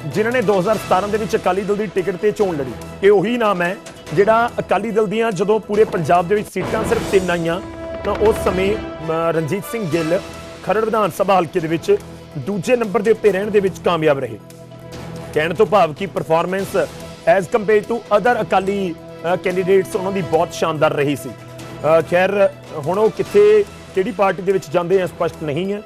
ਜਿਨ੍ਹਾਂ ਨੇ 2017 ਦੇ ਵਿੱਚ ਅਕਾਲੀ ਦਲ ਦੀ ਟਿਕਟ ਤੇ ਚੋਣ ਲੜੀ। ਇਹ ਉਹੀ ਨਾਮ ਹੈ ਜਿਹੜਾ ਅਕਾਲੀ ਦਲ ਦੀਆਂ ਜਦੋਂ ਪੂਰੇ ਪੰਜਾਬ ਦੇ ਵਿੱਚ ਸੀਟਾਂ ਸਿਰਫ ਤਿੰਨ ਆਈਆਂ, ਤਾਂ ਉਸ ਸਮੇਂ ਰਣਜੀਤ ਸਿੰਘ ਗਿੱਲ ਖਰੜ ਵਿਧਾਨ ਸਭਾ ਹਲਕੇ ਦੇ ਵਿੱਚ ਦੂਜੇ ਨੰਬਰ ਦੇ ਉੱਤੇ ਰਹਿਣ ਦੇ ਵਿੱਚ ਕਾਮਯਾਬ ਰਹੇ। ਕਹਿਣ ਤੋਂ ਭਾਵ ਕਿ performance as compare to other Akali candidates ਉਹਨਾਂ ਦੀ ਬਹੁਤ ਸ਼ਾਨਦਾਰ ਰਹੀ ਸੀ। ਖੈਰ, ਹੁਣ ਉਹ ਕਿੱਥੇ, ਕਿਹੜੀ ਪਾਰਟੀ ਦੇ ਵਿੱਚ ਜਾਂਦੇ ਆ ਸਪਸ਼ਟ ਨਹੀਂ ਹੈ।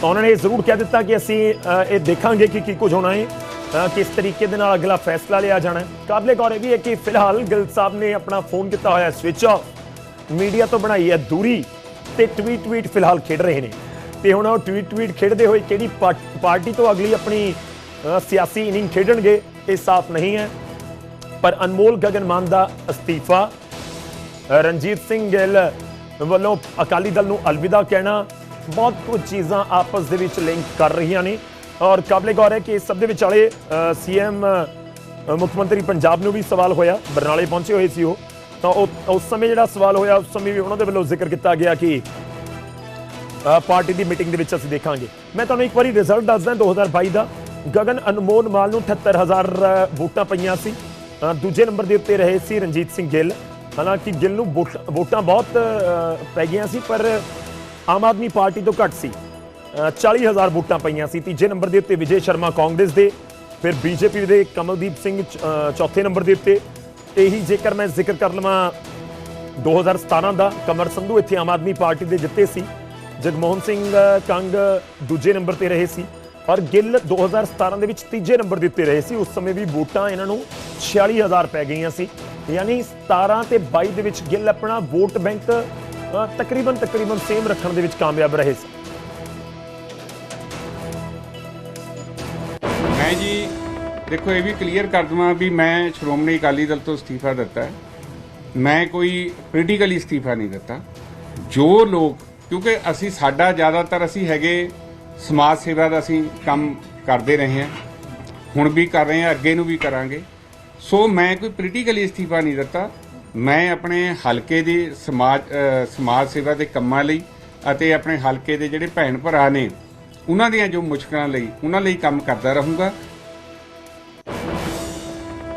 ਤਾਂ ਉਹਨਾਂ ਨੇ ਇਹ ਜ਼ਰੂਰ ਕਹਿ ਦਿੱਤਾ ਕਿ ਅਸੀਂ ਇਹ ਦੇਖਾਂਗੇ ਕਿ ਕੀ ਕੁਝ ਹੋਣਾ ਹੈ ਕਿਸ ਤਰੀਕੇ ਦੇ ਨਾਲ ਅਗਲਾ ਫੈਸਲਾ ਲਿਆ ਜਾਣਾ ਹੈ। ਕਾਬਲੇ ਗੌਰ ਇਹ ਵੀ ਹੈ ਕਿ ਫਿਲਹਾਲ ਗਿੱਲ ਸਾਹਿਬ ਨੇ ਆਪਣਾ ਫੋਨ ਕੀਤਾ ਹੋਇਆ ਸਵਿਚ ਆਫ। ਮੀਡੀਆ ਤੋਂ ਬਣਾਈ ਹੈ ਦੂਰੀ ਤੇ ਟਵੀਟ ਟਵੀਟ ਫਿਲਹਾਲ ਖੇਡ ਰਹੇ ਨੇ। ਤੇ ਹੁਣ ਉਹ ਟਵੀਟ ਟਵੀਟ ਖੇਡਦੇ ਹੋਏ ਕਿਹੜੀ ਪਾ- ਪਾਰਟੀ ਤੋਂ ਅਗਲੀ ਆਪਣੀ ਸਿਆਸੀ ਇਨਿੰਗ ਖੇਡਣਗੇ, ਇਹ ਸਾਫ਼ ਨਹੀਂ ਹੈ। ਪਰ ਅਨਮੋਲ ਗਗਨ ਮਾਨ ਦਾ ਅਸਤੀਫਾ ਰਣਜੀਤ ਸਿੰਘ ਗਿੱਲ ਵੱਲੋਂ ਅਕਾਲੀ ਦਲ ਨੂੰ ਅਲਵਿਦਾ ਕਹਿਣਾ ਬਹੁਤ ਕੁਝ ਚੀਜ਼ਾਂ ਆਪਸ ਦੇ ਵਿੱਚ ਲਿੰਕ ਕਰ ਰਹੀਆਂ ਨੇ। ਔਰ ਕਾਬਲੇ ਗੌਰ ਹੈ ਕਿ ਇਸ ਸਭ ਦੇ ਵਿਚਾਲੇ ਸੀਐਮ ਮੁੱਖ ਮੰਤਰੀ ਪੰਜਾਬ ਨੂੰ ਵੀ ਸਵਾਲ ਹੋਇਆ। ਬਰਨਾਲੇ ਪਹੁੰਚੇ ਹੋਏ ਸੀ ਉਹ। ਤਾਂ ਉਹ, ਉਸ ਸਮੇਂ ਜਿਹੜਾ ਸਵਾਲ ਹੋਇਆ, ਉਸ ਸਮੇਂ ਵੀ ਉਹਨਾਂ ਦੇ ਵੱਲੋਂ ਜ਼ਿਕਰ ਕੀਤਾ ਗਿਆ ਕਿ ਪਾਰਟੀ ਦੀ ਮੀਟਿੰਗ ਦੇ ਵਿੱਚ ਅਸੀਂ ਦੇਖਾਂਗੇ। ਮੈਂ ਤੁਹਾਨੂੰ ਇੱਕ ਵਾਰੀ ਰਿਜ਼ਲਟ ਦੱਸਦਾ 2022 ਦਾ ਗਗਨ ਅਨਮੋਲ ਮਾਲ ਨੂੰ 78000 ਵੋਟਾਂ ਪਈਆਂ ਸੀ। ਦੂਜੇ ਨੰਬਰ ਦੇ ਉੱਤੇ ਰਹੇ ਸੀ ਰਣਜੀਤ ਸਿੰਘ ਗਿੱਲ। ਹਾਲਾਂਕਿ ਗਿੱਲ ਨੂੰ ਵੋਟ- ਵੋਟਾਂ ਬਹੁਤ ਪੈ ਗਈਆਂ ਸੀ, ਪਰ ਆਮ ਆਦਮੀ ਪਾਰਟੀ ਤੋਂ ਘੱਟ ਸੀ। ਅ, 40000 ਵੋਟਾਂ ਪਈਆਂ ਸੀ। ਤੀਜੇ ਨੰਬਰ ਦੇ ਉੱਤੇ ਵਿਜੇ ਸ਼ਰਮਾ ਕਾਂਗਰਸ ਦੇ ਫਿਰ ਬੀਜੇਪੀ ਦੇ ਕਮਲਦੀਪ ਸਿੰਘ ਚੌਥੇ ਨੰਬਰ ਦੇ ਉੱਤੇ। ਇਹੀ ਜੇਕਰ ਮੈਂ ਜ਼ਿਕਰ ਕਰ ਲਵਾਂ 2017 ਦਾ ਕਮਰ ਸੰਧੂ ਇੱਥੇ ਆਮ ਆਦਮੀ ਪਾਰਟੀ ਦੇ ਜਿੱਤੇ ਸੀ। ਜਗਮੋਹਨ ਸਿੰਘ ਕੰਗ ਦੂਜੇ ਨੰਬਰ ਤੇ ਰਹੇ ਸੀ। ਔਰ ਗਿੱਲ 2017 ਦੇ ਵਿੱਚ ਤੀਜੇ ਨੰਬਰ ਦੇ ਉੱਤੇ ਰਹੇ ਸੀ। ਉਸ ਸਮੇਂ ਵੀ ਵੋਟਾਂ ਇਹਨਾਂ ਨੂੰ 46000 ਪੈ ਗਈਆਂ ਸੀ। ਯਾਨੀ 17 ਤੇ 22 ਦੇ ਵਿੱਚ ਗਿੱਲ ਆਪਣਾ ਵੋਟ ਬੈਂਕ ਤਕਰੀਬਨ ਤਕਰੀਬਨ ਸੇਮ ਰੱਖਣ ਦੇ ਵਿੱਚ ਕਾਮਯਾਬ ਰਹੇ ਸੀ। ਮੈਂ ਜੀ, ਦੇਖੋ, ਇਹ ਵੀ ਕਲੀਅਰ ਕਰ ਦਵਾਂ ਵੀ ਮੈਂ ਸ਼੍ਰੋਮਣੀ ਅਕਾਲੀ ਦਲ ਤੋਂ ਅਸਤੀਫਾ ਦਿੱਤਾ ਹੈ। ਮੈਂ ਕੋਈ ਪੋਲੀਟੀਕਲੀ ਅਸਤੀਫਾ ਨਹੀਂ ਦਿੱਤਾ। ਜੋ ਲੋਕ, ਕਿਉਂਕਿ ਅਸੀਂ ਸਾਡਾ ਜ਼ਿਆਦਾਤਰ ਅਸੀਂ ਹੈਗੇ ਸਮਾਜ ਸੇਵਾ ਦਾ ਅਸੀਂ ਕੰਮ ਕਰਦੇ ਰਹੇ ਹਾਂ। ਹੁਣ ਵੀ ਕਰ ਰਹੇ ਹਾਂ, ਅੱਗੇ ਨੂੰ ਵੀ ਕਰਾਂਗੇ। ਸੋ ਮੈਂ ਕੋਈ ਪੋਲੀਟੀਕਲੀ ਅਸਤੀਫਾ ਨਹੀਂ ਦਿੱਤਾ। ਮੈਂ ਆਪਣੇ ਹਲਕੇ ਦੇ ਸਮਾਜ ਸਮਾਜ ਸੇਵਾ ਦੇ ਕੰਮਾਂ ਲਈ ਅਤੇ ਆਪਣੇ ਹਲਕੇ ਦੇ ਜਿਹੜੇ ਭੈਣ ਭਰਾ ਨੇ, ਉਹਨਾਂ ਦੀਆਂ ਜੋ ਮੁਸ਼ਕਲਾਂ ਲਈ, ਉਹਨਾਂ ਲਈ ਕੰਮ ਕਰਦਾ ਰਹੂੰਗਾ।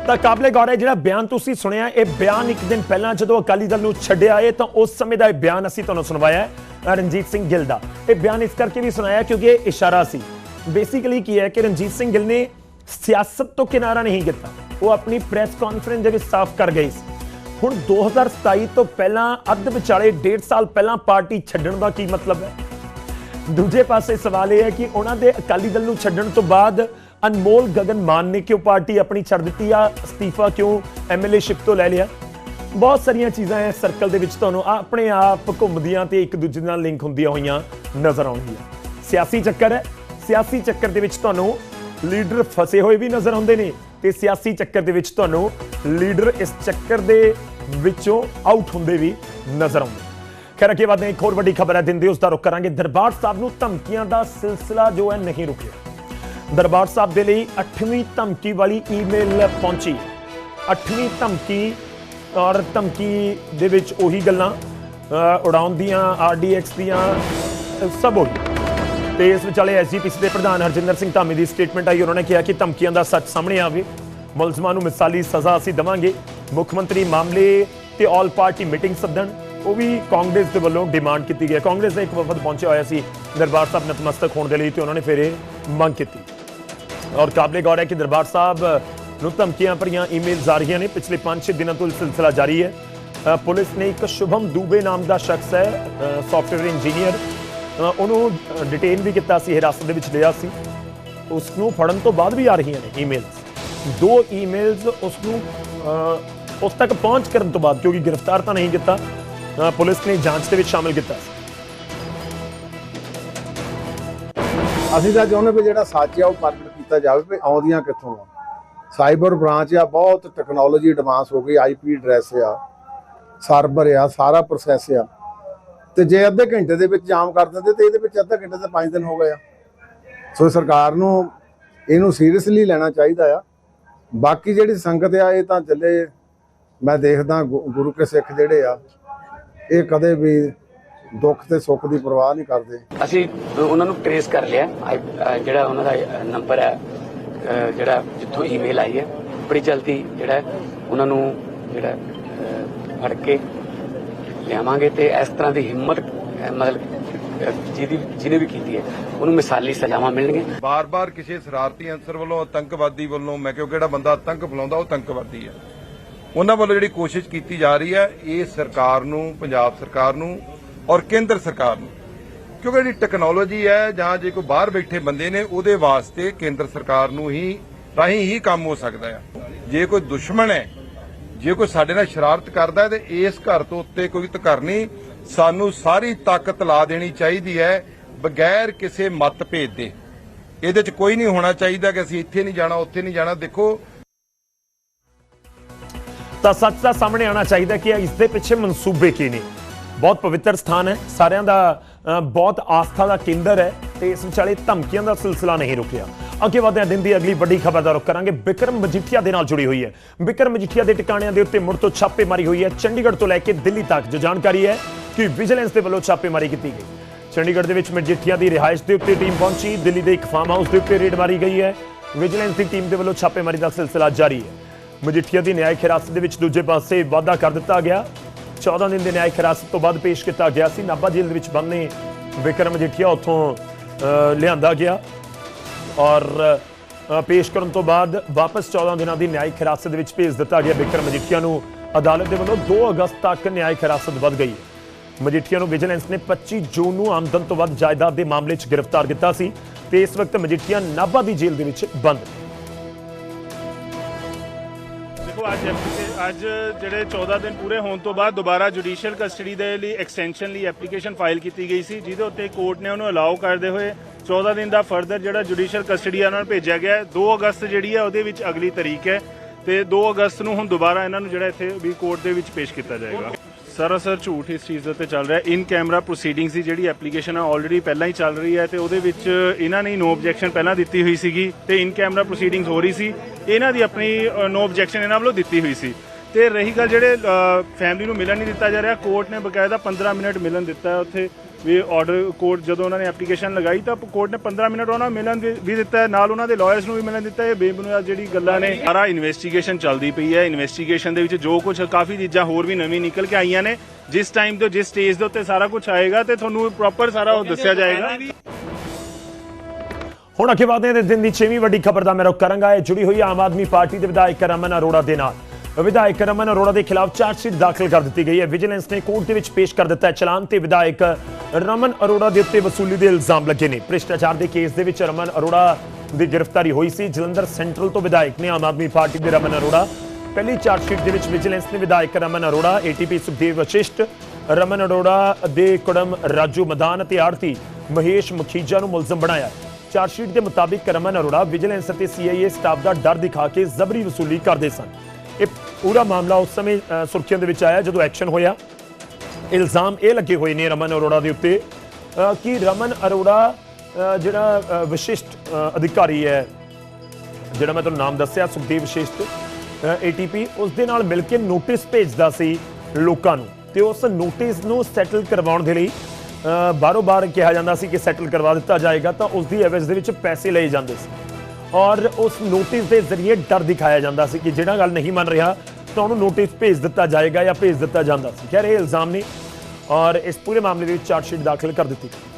ਤਾਂ ਕਾਬਲੇ ਗੌਰ ਹੈ, ਜਿਹੜਾ ਬਿਆਨ ਤੁਸੀਂ ਸੁਣਿਆ, ਇਹ ਬਿਆਨ ਇੱਕ ਦਿਨ ਪਹਿਲਾਂ ਜਦੋਂ ਅਕਾਲੀ ਦਲ ਨੂੰ ਛੱਡਿਆ ਇਹ ਤਾਂ ਉਸ ਸਮੇਂ ਦਾ ਇਹ ਬਿਆਨ ਅਸੀਂ ਤੁਹਾਨੂੰ ਸੁਣਵਾਇਆ ਰਣਜੀਤ ਸਿੰਘ ਗਿੱਲ ਦਾ। ਇਹ ਬਿਆਨ ਇਸ ਕਰਕੇ ਵੀ ਸੁਣਾਇਆ ਕਿਉਂਕਿ ਇਹ ਇਸ਼ਾਰਾ ਸੀ। ਬੇਸਿਕਲੀ ਕੀ ਹੈ ਕਿ ਰਣਜੀਤ ਸਿੰਘ ਗਿੱਲ ਨੇ ਸਿਆਸਤ ਤੋਂ ਕਿਨਾਰਾ ਨਹੀਂ ਕੀਤਾ। ਉਹ ਆਪਣੀ ਪ੍ਰੈਸ ਕਾਨਫਰੰਸ ਦੇ ਵਿੱਚ ਸਾਫ਼ ਕਰ ਗਏ ਸੀ। ਹੁਣ 2027 ਤੋਂ ਪਹਿਲਾਂ, ਅੱਧ ਵਿਚਾਲੇ ਡੇਢ ਸਾਲ ਪਹਿਲਾਂ ਪਾਰਟੀ ਛੱਡਣ ਦਾ ਕੀ ਮਤਲਬ ਹੈ? ਦੂਜੇ ਪਾਸੇ ਸਵਾਲ ਇਹ ਹੈ ਕਿ ਉਹਨਾਂ ਦੇ ਅਕਾਲੀ ਦਲ ਨੂੰ ਛੱਡਣ ਤੋਂ ਬਾਅਦ ਅਨਮੋਲ ਗਗਨ ਮਾਨ ਨੇ ਕਿਉਂ ਪਾਰਟੀ ਆਪਣੀ ਛੱਡ ਦਿੱਤੀ ਆ? ਅਸਤੀਫਾ ਕਿਉਂ ਐਮਐਲਏ ਸ਼ਿਪ ਤੋਂ ਲੈ ਲਿਆ? ਬਹੁਤ ਸਾਰੀਆਂ ਚੀਜ਼ਾਂ ਐ ਸਰਕਲ ਦੇ ਵਿੱਚ ਤੁਹਾਨੂੰ ਆਪਣੇ ਆਪ ਘੁੰਮਦੀਆਂ ਤੇ ਇੱਕ ਦੂਜੇ ਨਾਲ ਲਿੰਕ ਹੁੰਦੀਆਂ ਹੋਈਆਂ ਨਜ਼ਰ ਆਉਣਗੀਆਂ ਸਿਆਸੀ ਚੱਕਰ ਹੈ। ਸਿਆਸੀ ਚੱਕਰ ਦੇ ਵਿੱਚ ਤੁਹਾਨੂੰ ਲੀਡਰ ਫਸੇ ਹੋਏ ਵੀ ਨਜ਼ਰ ਆਉਂਦੇ ਨੇ ਤੇ ਸਿਆਸੀ ਚੱਕਰ ਦੇ ਵਿੱਚ ਤੁਹਾਨੂੰ ਲੀਡਰ ਇਸ ਚੱਕਰ ਦੇ ਵਿੱਚੋਂ ਆਊਟ ਹੁੰਦੇ ਵੀ ਨਜ਼ਰ ਆਉਂਦੇ। ਖੈਰ ਅੱਗੇ ਵਧਦੇ ਹਾਂ, ਇੱਕ ਹੋਰ ਵੱਡੀ ਖਬਰ ਹੈ ਦਿਨ ਦੇ ਉਸ ਦਾ ਰੁਕ ਕਰਾਂਗੇ। ਦਰਬਾਰ ਸਾਹਿਬ ਨੂੰ ਧਮਕੀਆਂ ਦਾ ਸਿਲਸਿਲਾ ਜੋ ਹੈ ਨਹੀਂ ਰੁਕਿਆ। ਦਰਬਾਰ ਸਾਹਿਬ ਦੇ ਲਈ 8ਵੀਂ ਧਮਕੀ ਵਾਲੀ ਈਮੇਲ ਪਹੁੰਚੀ। 8ਵੀਂ ਧਮਕੀ ਔਰ ਧਮਕੀ ਦੇ ਵਿੱਚ ਉਹੀ ਗੱਲਾਂ ਉਡਾਉਣ ਦੀਆਂ ਆਰਡੀਐਕਸ ਦੀਆਂ ਅ, ਸਭ ਹੋਈ ਤੇ ਇਸ ਵਿਚਾਲੇ ਐਸਜੀਪੀਸੀ ਦੇ ਪ੍ਰਧਾਨ ਹਰਜਿੰਦਰ ਸਿੰਘ ਧਾਮੀ ਦੀ ਸਟੇਟਮੈਂਟ ਆਈ। ਉਹਨਾਂ ਨੇ ਕਿਹਾ ਕਿ ਧਮਕੀਆਂ ਦਾ ਸੱਚ ਸਾਹਮਣੇ ਆਵੇ। ਮੁਲਜ਼ਮਾਂ ਨੂੰ ਮਿਸਾਲੀ ਸਜ਼ਾ ਅਸੀਂ ਦਵਾਂਗੇ। ਮੁੱਖ ਮੰਤਰੀ ਮਾਮਲੇ ਤੇ ਆਲ ਪਾਰਟੀ ਮੀਟਿੰਗ ਸੱਦਣ, ਉਹ ਵੀ ਕਾਂਗਰਸ ਦੇ ਵੱਲੋਂ ਡਿਮਾਂਡ ਕੀਤੀ ਗਈ ਕਾਂਗਰਸ ਦਾ ਇੱਕ ਵਫਦ ਪਹੁੰਚਿਆ ਹੋਇਆ ਸੀ ਦਰਬਾਰ ਸਾਹਿਬ ਨਤਮਸਤਕ ਹੋਣ ਦੇ ਲਈ ਤੇ ਉਹਨਾਂ ਨੇ ਫਿਰ ਇਹ ਮੰਗ ਕੀਤੀ। ਔਰ ਕਾਬਲੇ ਗੌਰ ਹੈ ਕਿ ਦਰਬਾਰ ਸਾਹਿਬ ਨੂੰ ਧਮਕੀਆਂ ਭਰੀਆਂ ਈਮੇਲਸ ਆ ਰਹੀਆਂ ਨੇ। ਪਿਛਲੇ 5-6 ਦਿਨਾਂ ਤੋਂ ਇਹ ਸਿਲਸਿਲਾ ਜਾਰੀ ਹੈ। ਪੁਲਿਸ ਨੇ ਇੱਕ ਸ਼ੁਭਮ ਦੂਬੇ ਨਾਮ ਦਾ ਸ਼ਖਸ ਹੈ ਸੌਫਟਵੇਅਰ ਇੰਜੀਨੀਅਰ ਉਹਨੂੰ ਡਿਟੇਨ ਵੀ ਕੀਤਾ ਸੀ, ਹਿਰਾਸਤ ਦੇ ਵਿੱਚ ਲਿਆ ਸੀ। ਉਸ ਨੂੰ ਫੜਨ ਤੋਂ ਬਾਅਦ ਵੀ ਆ ਰਹੀਆਂ ਨੇ ਈਮੇਲਸ। ਦੋ ਈਮੇਲਸ ਉਸ ਨੂੰ ਉਸ ਤੱਕ ਪਹੁੰਚ ਕਰਨ ਤੋਂ ਬਾਅਦ ਕਿਉਂਕਿ ਗ੍ਰਿਫਤਾਰ ਤਾਂ ਨਹੀਂ ਕੀਤਾ ਪੁਲਿਸ ਨੇ ਜਾਂਚ ਦੇ ਵਿੱਚ ਸ਼ਾਮਲ ਕੀਤਾ। ਅਸੀਂ ਤਾਂ ਚਾਹੁੰਦੇ ਵੀ ਜਿਹੜਾ ਸੱਚ ਆ ਉਹ ਪ੍ਰਗਟ ਕੀਤਾ ਜਾਵੇ ਵੀ ਆਉਂਦੀਆਂ ਕਿੱਥੋਂ ਆ। ਸਾਈਬਰ ਬ੍ਰਾਂਚ ਆ, ਬਹੁਤ ਟੈਕਨੋਲੋਜੀ ਐਡਵਾਂਸ ਹੋ ਗਈ ਆਈਪੀ ਐਡਰੈਸ ਆ ਸਰਵਰ ਆ, ਸਾਰਾ ਪ੍ਰੋਸੈਸ ਆ। ਤੇ ਜੇ ਅੱਧੇ ਘੰਟੇ ਦੇ ਵਿੱਚ ਜਾਮ ਕਰ ਦਿੰਦੇ ਤੇ ਇਹਦੇ ਵਿੱਚ ਅੱਧਾ ਘੰਟੇ ਤੇ 5 ਦਿਨ ਹੋ ਗਏ ਆ। ਸੋ ਸਰਕਾਰ ਨੂੰ ਇਹਨੂੰ ਸੀਰੀਅਸਲੀ ਲੈਣਾ ਚਾਹੀਦਾ ਆ। ਬਾਕੀ ਜਿਹੜੀ ਸੰਗਤ ਆ, ਇਹ ਤਾਂ ਚੱਲੇ ਮੈਂ ਦੇਖਦਾ ਗੁਰੂ ਕੇ ਸਿੱਖ ਜਿਹੜੇ ਆ ਇਹ ਕਦੇ ਵੀ ਦੁੱਖ ਤੇ ਸੁੱਖ ਦੀ ਪਰਵਾਹ ਨਹੀਂ ਕਰਦੇ। ਅਸੀਂ ਉਹਨਾਂ ਨੂੰ ਟ੍ਰੇਸ ਕਰ ਲਿਆ। ਜਿਹੜਾ ਉਹਨਾਂ ਦਾ ਨੰਬਰ ਹੈ ਜਿਹੜਾ ਜਿੱਥੋਂ ਈਮੇਲ ਆਈ ਹੈ ਬੜੀ ਜਲਦੀ ਜਿਹੜਾ ਉਹਨਾਂ ਨੂੰ ਜਿਹੜਾ ਫੜ ਕੇ ਲਿਆਵਾਂਗੇ ਤੇ ਇਸ ਤਰ੍ਹਾਂ ਦੀ ਹਿੰਮਤ ਮਤਲਬ ਜਿਹਦੀ ਜਿਹਨੇ ਵੀ ਕੀਤੀ ਹੈ ਉਹਨੂੰ ਮਿਸਾਲੀ ਸਜ਼ਾਵਾਂ ਮਿਲਣਗੀਆਂ। ਬਾਰ-ਬਾਰ ਕਿਸੇ ਸ਼ਰਾਰਤੀ ਅੰਸਰ ਵੱਲੋਂ ਆਤੰਕਵਾਦੀ ਵੱਲੋਂ ਮੈਂ ਕਿਹਾ ਕਿਹੜਾ ਬੰਦਾ ਆਤੰਕ ਫੈਲਾਉਂਦਾ ਉਹ ਆਤੰਕਵਾਦੀ ਹੈ ਉਹਨਾਂ ਵੱਲੋਂ ਜਿਹੜੀ ਕੋਸ਼ਿਸ਼ ਕੀਤੀ ਜਾ ਰਹੀ ਹੈ, ਇਹ ਸਰਕਾਰ ਨੂੰ, ਪੰਜਾਬ ਸਰਕਾਰ ਨੂੰ ਔਰ ਕੇਂਦਰ ਸਰਕਾਰ ਨੂੰ। ਕਿਉਂਕਿ ਜਿਹੜੀ ਟੈਕਨੋਲੋਜੀ ਹੈ, ਜਾਂ ਜੇ ਕੋਈ ਬਾਹਰ ਬੈਠੇ ਬੰਦੇ ਨੇ, ਉਹਦੇ ਵਾਸਤੇ ਕੇਂਦਰ ਸਰਕਾਰ ਨੂੰ ਹੀ, ਰਾਹੀਂ ਹੀ ਕੰਮ ਹੋ ਸਕਦਾ ਹੈ। ਜੇ ਕੋਈ ਦੁਸ਼ਮਣ ਹੈ, ਜੇ ਕੋਈ ਸਾਡੇ ਨਾਲ ਸ਼ਰਾਰਤ ਕਰਦਾ ਹੈ, ਤੇ ਇਸ ਘਰ ਤੋਂ ਉੱਤੇ ਕੋਈ ਕਰਨੀ ਸਾਨੂੰ ਸਾਰੀ ਤਾਕਤ ਲਾ ਦੇਣੀ ਚਾਹੀਦੀ ਹੈ, ਬਗੈਰ ਕਿਸੇ ਮਤਭੇਦ ਦੇ। ਇਹਦੇ 'ਚ ਕੋਈ ਨਹੀਂ ਹੋਣਾ ਚਾਹੀਦਾ ਕਿ ਅਸੀਂ ਇੱਥੇ ਨਹੀਂ ਜਾਣਾ, ਉੱਥੇ ਨਹੀਂ ਜਾਣਾ। ਦੇਖੋ ਤਾਂ ਸੱਚ ਦਾ ਸਾਹਮਣੇ ਆਉਣਾ ਚਾਹੀਦਾ ਕਿ ਇਸ ਦੇ ਪਿੱਛੇ ਮਨਸੂਬੇ ਕੀ ਨੇ। ਬਹੁਤ ਪਵਿੱਤਰ ਸਥਾਨ ਹੈ। ਸਾਰਿਆਂ ਦਾ ਬਹੁਤ ਆਸਥਾ ਦਾ ਕੇਂਦਰ ਹੈ ਤੇ ਇਸ ਵਿਚਾਲੇ ਧਮਕੀਆਂ ਦਾ ਸਿਲਸਿਲਾ ਨਹੀਂ ਰੁਕਿਆ। ਅੱਗੇ ਵਧਦੇ ਦਿਨ ਦੀ ਅਗਲੀ ਵੱਡੀ ਖਬਰ ਦਾ ਰੁਖ ਕਰਾਂਗੇ। ਬਿਕਰਮ ਮਜੀਠੀਆ ਦੇ ਨਾਲ ਜੁੜੀ ਹੋਈ ਹੈ। ਬਿਕਰਮ ਮਜੀਠੀਆ ਦੇ ਟਿਕਾਣਿਆਂ ਦੇ ਉੱਤੇ ਮੁੜ ਤੋਂ ਛਾਪੇਮਾਰੀ ਹੋਈ ਹੈ। ਚੰਡੀਗੜ੍ਹ ਤੋਂ ਲੈ ਕੇ ਦਿੱਲੀ ਤੱਕ ਜੋ ਜਾਣਕਾਰੀ ਹੈ ਕਿ ਵਿਜੀਲੈਂਸ ਦੇ ਵੱਲੋਂ ਛਾਪੇਮਾਰੀ ਕੀਤੀ ਗਈ। ਚੰਡੀਗੜ੍ਹ ਦੇ ਵਿੱਚ ਮਜੀਠੀਆ ਦੀ ਰਿਹਾਇਸ਼ ਦੇ ਉੱਤੇ ਟੀਮ ਪਹੁੰਚੀ। ਦਿੱਲੀ ਦੇ ਇੱਕ ਫਾਰਮ ਹਾਊਸ ਦੇ ਉੱਤੇ ਰੇਡ ਮਾਰੀ ਗਈ ਹੈ। ਵਿਜੀਲੈਂਸ ਦੀ ਟੀਮ ਦੇ ਵੱਲੋਂ ਛਾਪੇਮਾਰੀ ਦਾ ਸਿਲਸਿਲਾ ਜਾਰੀ ਹੈ। ਮਜੀਠੀਆ ਦੀ ਨਿਆਇਕ ਹਿਰਾਸਤ ਦੇ ਵਿੱਚ ਦੂਜੇ ਪਾਸੇ ਵਾਅਦਾ ਕਰ ਦਿੱਤਾ ਗਿਆ। 14 ਦਿਨ ਦੇ ਨਿਆਇਕ ਹਿਰਾਸਤ ਤੋਂ ਬਾਅਦ ਪੇਸ਼ ਕੀਤਾ ਗਿਆ ਸੀ। ਨਾਭਾ ਜੇਲ੍ਹ ਦੇ ਵਿੱਚ ਬੰਨੇ ਵਿਕਰਮ ਮਜੀਠੀਆ ਉੱਥੋਂ ਲਿਆਂਦਾ ਗਿਆ ਔਰ ਪੇਸ਼ ਕਰਨ ਤੋਂ ਬਾਅਦ ਵਾਪਸ 14 ਦਿਨਾਂ ਦੀ ਨਿਆਇਕ ਹਿਰਾਸਤ ਦੇ ਵਿੱਚ ਭੇਜ ਦਿੱਤਾ ਗਿਆ। ਵਿਕਰਮ ਮਜੀਠੀਆ ਨੂੰ ਅਦਾਲਤ ਦੇ ਵੱਲੋਂ 2 ਅਗਸਤ ਤੱਕ ਨਿਆਇਕ ਹਿਰਾਸਤ ਵੱਧ ਗਈ। ਹੈ ਮਜੀਠੀਆ ਨੂੰ ਵਿਜੀਲੈਂਸ ਨੇ 25 ਜੂਨ ਨੂੰ ਆਮਦਨ ਤੋਂ ਵੱਧ ਜਾਇਦਾਦ ਦੇ ਮਾਮਲੇ 'ਚ ਗ੍ਰਿਫਤਾਰ ਕੀਤਾ ਸੀ ਤੇ ਇਸ ਵਕਤ ਮਜੀਠੀਆ ਨਾਭਾ ਦੀ ਜੇਲ੍ਹ ਦੇ ਵਿੱਚ ਬੰਦ ਹੈ ਦੇਖੋ, ਅੱਜ ਐਪਲੀਕੇ- ਅੱਜ ਜਿਹੜੇ 14 ਦਿਨ ਪੂਰੇ ਹੋਣ ਤੋਂ ਬਾਅਦ ਦੁਬਾਰਾ ਜੁਡੀਸ਼ੀਅਲ ਕਸਟਡੀ ਦੇ ਲਈ ਐਕਸਟੈਂਸ਼ਨ ਲਈ ਐਪਲੀਕੇਸ਼ਨ ਫਾਈਲ ਕੀਤੀ ਗਈ ਸੀ, ਜਿਹਦੇ ਉੱਤੇ ਕੋਰਟ ਨੇ ਉਹਨੂੰ ਅਲਾਉ ਕਰਦੇ ਹੋਏ 14 ਦਿਨ ਦਾ ਫਰਦਰ ਜਿਹੜਾ ਜੁਡੀਸ਼ੀਅਲ ਕਸਟਡੀ ਆ, ਉਹਨਾਂ ਨੂੰ ਭੇਜਿਆ ਗਿਆ ਹੈ। 2 ਅਗਸਤ ਜਿਹੜੀ ਹੈ ਉਹਦੇ ਵਿੱਚ ਅਗਲੀ ਤਾਰੀਖ ਹੈ ਤੇ 2 ਅਗਸਤ ਨੂੰ ਹੁਣ ਦੁਬਾਰਾ ਇਹਨਾਂ ਨੂੰ ਜਿਹੜਾ ਇੱਥੇ ਵੀ ਕੋਰਟ ਦੇ ਵਿੱਚ ਪੇਸ਼ ਕੀਤਾ ਜਾਏਗਾ। ਸਰਾਸਰ ਝੂਠ ਇਸ ਚੀਜ਼ ਦੇ ਉੱਤੇ ਚੱਲ ਰਿਹਾ। ਇਨ ਕੈਮਰਾ ਪ੍ਰੋਸੀਡਿੰਗਸ ਦੀ ਜਿਹੜੀ ਐਪਲੀਕੇਸ਼ਨ ਆ ਆਲਰੇਡੀ ਪਹਿਲਾਂ ਹੀ ਚੱਲ ਰਹੀ ਹੈ ਤੇ ਉਹਦੇ ਵਿੱਚ ਇਹਨਾਂ ਨੇ ਨੋ ਆਬਜੈਕਸ਼ਨ ਪਹਿਲਾਂ ਦਿੱਤੀ ਹੋਈ ਸੀਗੀ ਤੇ ਇਨ ਕੈਮਰਾ ਪ੍ਰੋਸੀਡਿੰਗਸ ਹੋ ਰਹੀ ਸੀ। ਇਹਨਾਂ ਦੀ ਆਪਣੀ ਨੋ ਆਬਜੈਕਸ਼ਨ ਇਹਨਾਂ ਵੱਲੋਂ ਦਿੱਤੀ ਹੋਈ ਸੀ। ਤੇ ਰਹੀ ਗੱਲ ਜਿਹੜੇ ਫੈਮਿਲੀ ਨੂੰ ਮਿਲਣ ਨਹੀਂ ਦਿੱਤਾ ਜਾ ਰਿਹਾ ਕੋਰਟ ਨੇ ਬਕਾਇਦਾ 15 ਮਿੰਟ ਮਿਲਣ ਦਿੱਤਾ ਉੱਥੇ। ਵੀ ਆਰਡਰ ਕੋਰਟ ਜਦੋਂ ਉਹਨਾਂ ਨੇ ਐਪਲੀਕੇਸ਼ਨ ਲਗਾਈ ਤਾਂ ਕੋਰਟ ਨੇ 15 ਮਿੰਟ ਉਹਨਾਂ ਨੂੰ ਮਿਲਣ ਵੀ- ਦਿੱਤਾ ਨਾਲ ਉਹਨਾਂ ਦੇ ਲਾਇਰਸ ਨੂੰ ਵੀ ਮਿਲਣ ਦਿੱਤਾ ਇਹ ਬੇਬੁਨਿਆਦ ਜਿਹੜੀ ਗੱਲਾਂ ਨੇ। ਸਾਰਾ ਇਨਵੈਸਟੀਗੇਸ਼ਨ ਚੱਲਦੀ ਪਈ ਹੈ। ਇਨਵੈਸਟੀਗੇਸ਼ਨ ਦੇ ਵਿੱਚ ਜੋ ਕੁਝ ਕਾਫੀ ਚੀਜ਼ਾਂ ਹੋਰ ਵੀ ਨਵੀਂ ਨਿਕਲ ਕੇ ਆਈਆਂ ਨੇ। ਜਿਸ ਟਾਈਮ ਤੋਂ ਜਿਸ ਸਟੇਜ ਦੇ ਉੱਤੇ ਸਾਰਾ ਕੁਝ ਆਏਗਾ ਤੇ ਤੁਹਾਨੂੰ ਪ੍ਰੋਪਰ ਸਾਰਾ ਉਹ ਦੱਸਿਆ ਜਾਏਗਾ। ਹੁਣ ਅੱਗੇ ਵਧਦੇ ਹਾਂ ਤੇ ਦਿਨ ਦੀ 6ਵੀਂ ਵੱਡੀ ਖਬਰ ਦਾ ਮੈਂ ਰੁਖ ਕਰਾਂਗਾ। ਇਹ ਜੁੜੀ ਹੋਈ ਆਮ ਆਦਮੀ ਪਾਰਟੀ ਦੇ ਵਿਧਾਇਕ ਰਮਨ ਅਰੋੜਾ ਦੇ ਨਾਲ। ਵਿਧਾਇਕ ਰਮਨ ਅਰੋੜਾ ਦੇ ਖਿਲਾਫ ਚਾਰਜਸ਼ੀਟ ਦਾਖਲ ਕਰ ਦਿੱਤੀ ਗਈ ਹੈ। ਵਿਜੀਲੈਂਸ ਨੇ ਕੋਰਟ ਦੇ ਵਿੱਚ ਪੇਸ਼ ਕਰ ਦਿੱਤਾ ਹੈ। ਚਲਾਨ ਤੇ ਵਿਧਾਇਕ ਰਮਨ ਅਰੋੜਾ ਦੇ ਉੱਤੇ ਵਸੂਲੀ ਦੇ ਇਲਜ਼ਾਮ ਲੱਗੇ ਨੇ। ਭ੍ਰਿਸ਼ਟਾਚਾਰ ਦੇ ਕੇਸ ਦੇ ਵਿੱਚ ਰਮਨ ਅਰੋੜਾ ਦੀ ਗ੍ਰਿਫਤਾਰੀ ਹੋਈ ਸੀ। ਜਲੰਧਰ ਸੈਂਟਰਲ ਤੋਂ ਵਿਧਾਇਕ ਨੇ ਆਮ ਆਦਮੀ ਪਾਰਟੀ ਦੇ ਰਮਨ ਅਰੋੜਾ। ਪਹਿਲੀ ਚਾਰਜਸ਼ੀਟ ਦੇ ਵਿੱਚ ਵਿਜੀਲੈਂਸ ਨੇ ਵਿਧਾਇਕ ਰਮਨ ਅਰੋੜਾ ਏਟੀਪੀ ਸੁਖਦੇਵ ਵਸ਼ਿਸ਼ਟ, ਰਮਨ ਅਰੋੜਾ ਦੇ ਕੁੜਮ ਰਾਜੂ ਮਦਾਨ ਅਤੇ ਆੜਤੀ ਮਹੇਸ਼ ਮਖੀਜਾ ਨੂੰ ਮੁਲਜ਼ਮ ਬਣਾਇਆ। ਚਾਰਜਸ਼ੀਟ ਦੇ ਮੁਤਾਬਿਕ ਰਮਨ ਅਰੋੜਾ ਵਿਜੀਲੈਂਸ ਅਤੇ ਸੀਆਈਏ ਸਟਾਫ ਦਾ ਡਰ ਦਿਖਾ ਕੇ ਜ਼ਬਰੀ ਵਸੂਲੀ ਕਰਦੇ ਸਨ। ਇਹ ਪੂਰਾ ਮਾਮਲਾ ਉਸ ਸਮੇਂ ਅ, ਸੁਰਖੀਆਂ ਦੇ ਵਿੱਚ ਆਇਆ ਜਦੋਂ ਐਕਸ਼ਨ ਹੋਇਆ। ਇਲਜ਼ਾਮ ਇਹ ਲੱਗੇ ਹੋਏ ਨੇ ਰਮਨ ਅਰੋੜਾ ਦੇ ਉੱਤੇ ਕਿ ਰਮਨ ਅਰੋੜਾ ਜਿਹੜਾ ਵਿਸ਼ਿਸ਼ਟ ਅਧਿਕਾਰੀ ਹੈ ਜਿਹੜਾ ਮੈਂ ਤੁਹਾਨੂੰ ਨਾਮ ਦੱਸਿਆ ਸੁਖਦੇਵ ਵਿਸ਼ਿਸ਼ਟ ਏਟੀਪੀ ਉਸ ਦੇ ਨਾਲ ਮਿਲ ਕੇ ਨੋਟਿਸ ਭੇਜਦਾ ਸੀ ਲੋਕਾਂ ਨੂੰ। ਤੇ ਉਸ ਨੋਟਿਸ ਨੂੰ ਸੈਟਲ ਕਰਵਾਉਣ ਦੇ ਲਈ ਅ, ਬਾਰੋ ਬਾਰ ਕਿਹਾ ਜਾਂਦਾ ਸੀ ਕਿ ਸੈਟਲ ਕਰਵਾ ਦਿੱਤਾ ਜਾਏਗਾ ਤਾਂ ਉਸ ਦੀ ਐਵਜ਼ ਦੇ ਵਿੱਚ ਪੈਸੇ ਲਏ ਜਾਂਦੇ ਸੀ। ਔਰ ਉਸ ਨੋਟਿਸ ਦੇ ਜ਼ਰੀਏ ਡਰ ਦਿਖਾਇਆ ਜਾਂਦਾ ਸੀ ਕਿ ਜਿਹੜਾ ਗੱਲ ਨਹੀਂ ਮੰਨ ਰਿਹਾ, ਤਾਂ ਉਹਨੂੰ ਨੋਟਿਸ ਭੇਜ ਦਿੱਤਾ ਜਾਏਗਾ ਜਾਂ ਭੇਜ ਦਿੱਤਾ ਜਾਂਦਾ ਸੀ। ਖੈਰ, ਇਹ ਇਲਜ਼ਾਮ ਨੇ ਔਰ ਇਸ ਪੂਰੇ ਮਾਮਲੇ ਦੇ ਵਿੱਚ ਚਾਰਜਸ਼ੀਟ ਦਾਖਲ ਕਰ ਦਿੱਤੀ। ਗਈ